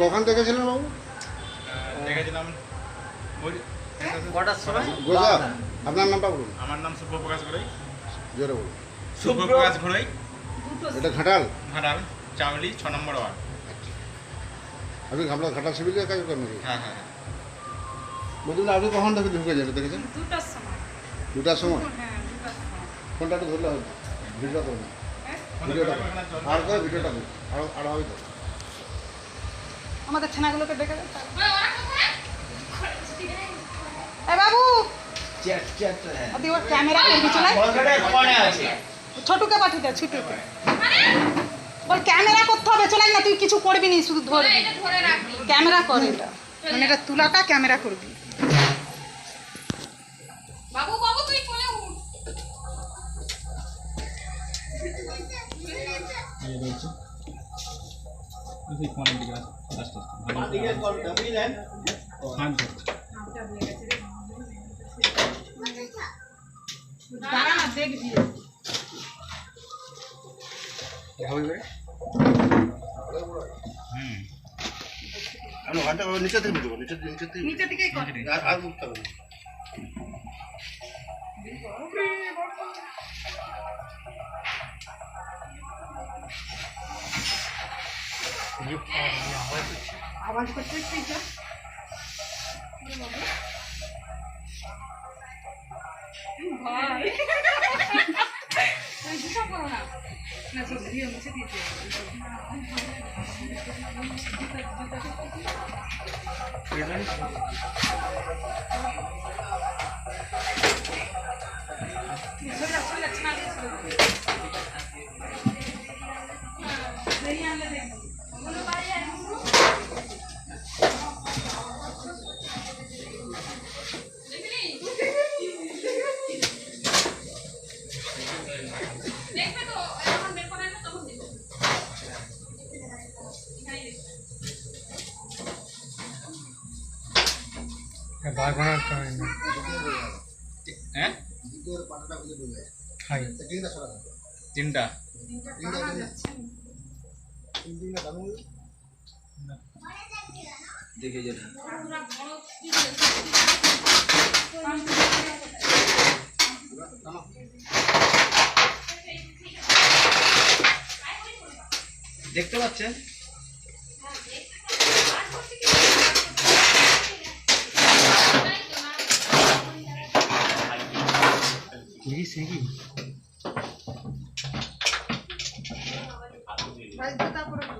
কখন দেখেছিলেন বাবু? দেখেছিলাম। কটার সময়? গোজা আপনার নামটা বলুন। আমার নাম শুভ প্রকাশ ঘোড়াই। জোরে বলুন। শুভ প্রকাশ এটা ঘাটাল? ঘাটাল চাউলি ছ নম্বর ওয়ার্ড। আপনি ঘামলা ঘাটাল সিভিলের কাজ করেন হ্যাঁ হ্যাঁ হ্যাঁ। আপনি কখন থেকে ঢুকে যেতে দেখেছেন? দুটার সময়। দুটার সময়? হ্যাঁ ফোনটা একটু ধরলে হবে ভিডিওটা হ্যাঁ? ভিডিওটা আর করে ভিডিওটা আরও আরও হবে তো। আমাদের ছানাগুলোকে ডেকে এ বাবু! ওদি ক্যামেরা ছোটুকে পাঠিয়ে দে ছোটুকে। ওর ক্যামেরা করতে হবে চলাই না তুই কিছু করবি নি শুধু ধরবি। ক্যামেরা কর এটা। মানে এটা তুলাটা ক্যামেরা করবি। বাবু বাবু তুই কোলে উঠ। দাঁড়া না দেখবি হুম আমি ঘণ্টা নিচে থেকে ভিডিও নিচে নিচে থেকে নিচে দিকেই কর আর আর উঠতে হবে আওয়াজ করতে তুই যা ভাই তুই জুতা পরো তিনটা তিনটা তিনটা? দেখে দেখতে পাচ্ছেন? ভাই জুতা পরে ভালো তো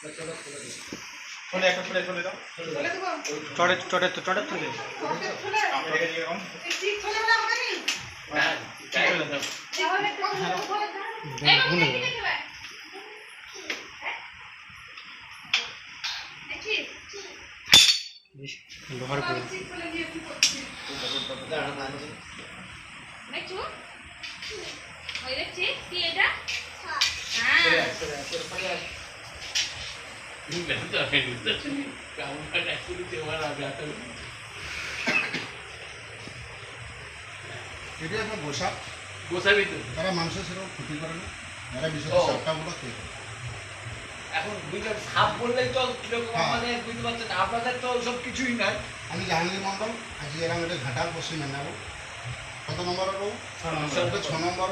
ঠিক খুলে। বলে হবে নি। হ্যাঁ ঠিক করে দাও বেশ লোহার করে। ঠিক খুলে নিয়ে কি করছি দাঁড়ান আনছি দেখছ? ওই দেখছি কি এটা? হ্যাঁ চলে আয়, চলে আয়, চলে আয়। এটা একটা গোসা তারা মানুষের সেরকম ক্ষতি করে না যারা বিশেষ সাপটাগুলো খেয়ে এখন বুঝলেন সাপ বললেই তো কীরকম হ্যাঁ। বুঝতে পারছেন আপনাদের তো সব কিছুই নাই। আমি জাহাঙ্গীর মন্ডল আজকে এরকম এটা ঘাটাল পশ্চিম মেদিনীপুর। কত নম্বর ছ নম্বর।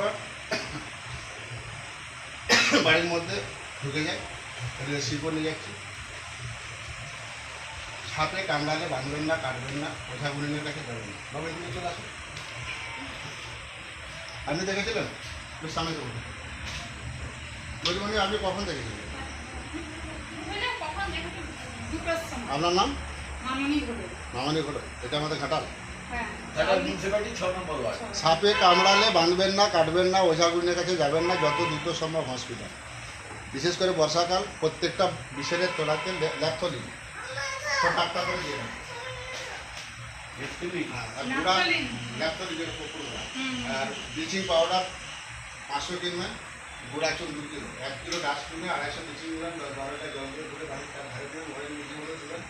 বাড়ির মধ্যে ঢুকে যায়। রিসিভ করে নিয়ে যাচ্ছি। সাপে কামড়ালে বাঁধবেন না কাটবেন না ওঝা গুলিনের কাছে যাবেন না। বাবা এগুলো চলে আসুন আপনি দেখেছিলেন? সামনে দেবো বলছি মানে আপনি কখন দেখেছিলেন? আপনার নাম? মামনি ঘটক এটা আমাদের ঘাটাল। হ্যাঁ। ঘাটাল মিউনিসিপালিটি ছ নম্বর ওয়ার্ড সাপে কামড়ালে বাঁধবেন না কাটবেন না ওঝাগুলিনের কাছে যাবেন না যত দ্রুত সম্ভব হসপিটাল বিশেষ করে বর্ষাকাল প্রত্যেকটা বিষের তোলাতে ল্যাপথলিন টাকা করে দিয়ে হ্যাঁ, আর ব্লিচিং পাউডার পাঁচশো কিনবেন গুঁড়া চুন দু কিলো। এক কিলো ডাস্টবিনে আড়াইশো ব্লিচিং দিবেন বারোটা জল দিয়ে ধরে বাড়ির তার ধারে দেবেন ঘরে ব্লিচিং করে দেবেন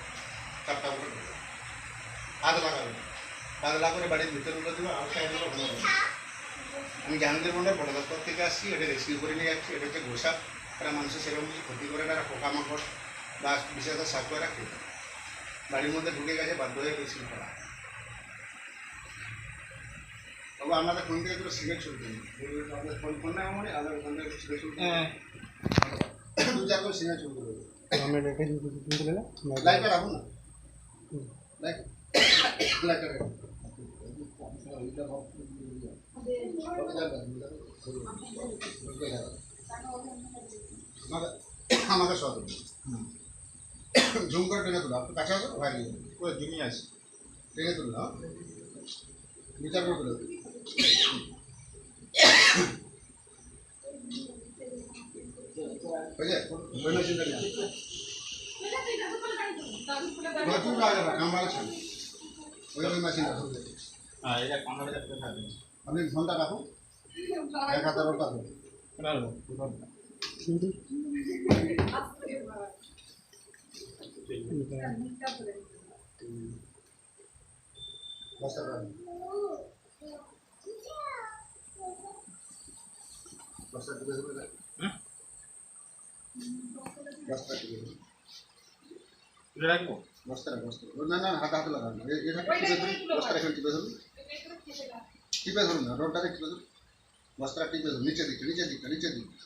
চারটা করে আধ লাগাবেন আধ লাগা করে বাড়ির ভিতরগুলো দেবেন আর সাইডগুলো ভালো আমি জাহাঙ্গীর মন্ডল বড় দপ্তর থেকে আসছি এটা রেস্কিউ করে নিয়ে যাচ্ছি এটা হচ্ছে গোসা এরা মানুষের সেরকম কিছু ক্ষতি করে না এরা পোকামাকড় বা বিশেষত খেয়ে দেয়। বাড়ির মধ্যে ঢুকে গেছে বাধ্য হয়ে রেস্কিউ করা তবে আপনাদের ফোন থেকে একটু সিগারেট ছুটতে আপনাদের ফোন ফোন না মানে আপনার ফোন থেকে সিগারেট ছুটতে হ্যাঁ। দু চার করে সিগারেট ছুটতে দেবে। আমরা রেখে না লাইটটা রাখুন না। লাইট। লাইটটা রাখুন। আমাকে সব জুম করে টেনে তুলো আপনি কাছে আসো বাইরে ওই জুমি আছে টেনে তুলো বিচার করে তুলো। বুঝলে? কোনো চিন্তা নেই। ওই মেশিনটা ধরবে হ্যাঁ এটা থাকবে আপনি ফোনটা রাখুন এক হাতে রোডটা ধরুন বস্তা রাখুন বস্তা টিপে ধরে রাখুন। বস্তা টিপে ধরুন। তুলে রাখবো বস্তা রাখুন, বস্তা রাখুন। না না হাতে হাতে লাগান এ- এটা টিপে ধরুন বস্তা এখানে টিপে ধরুন টিপে ধরুন না রোডটাকে টিপে ধরুন বস্তাটা টিপে ধরুন নিচে দিকটা নিচে দিকটা নিচে দিকটা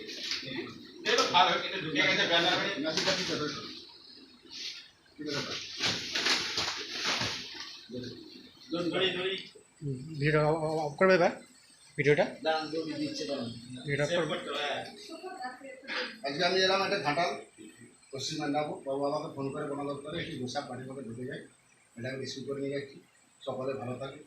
ভালো কিন্তু ঢুকে গেছে। ব্যানার ভিডিও অফ করবে এবার? ভিডিওটা? ভিডিওটা হ্যাঁ। আজকে আমি এলাম একটা ঘাটাল পশ্চিম মেদিনীপুর। বাবু আমাকে ফোন করে বন দপ্তরে একটি গোসাপ বাড়ির মধ্যে ঢুকে যায় এটাকে রিসিভ করে নিয়ে যাচ্ছি। সকলে ভালো থাকে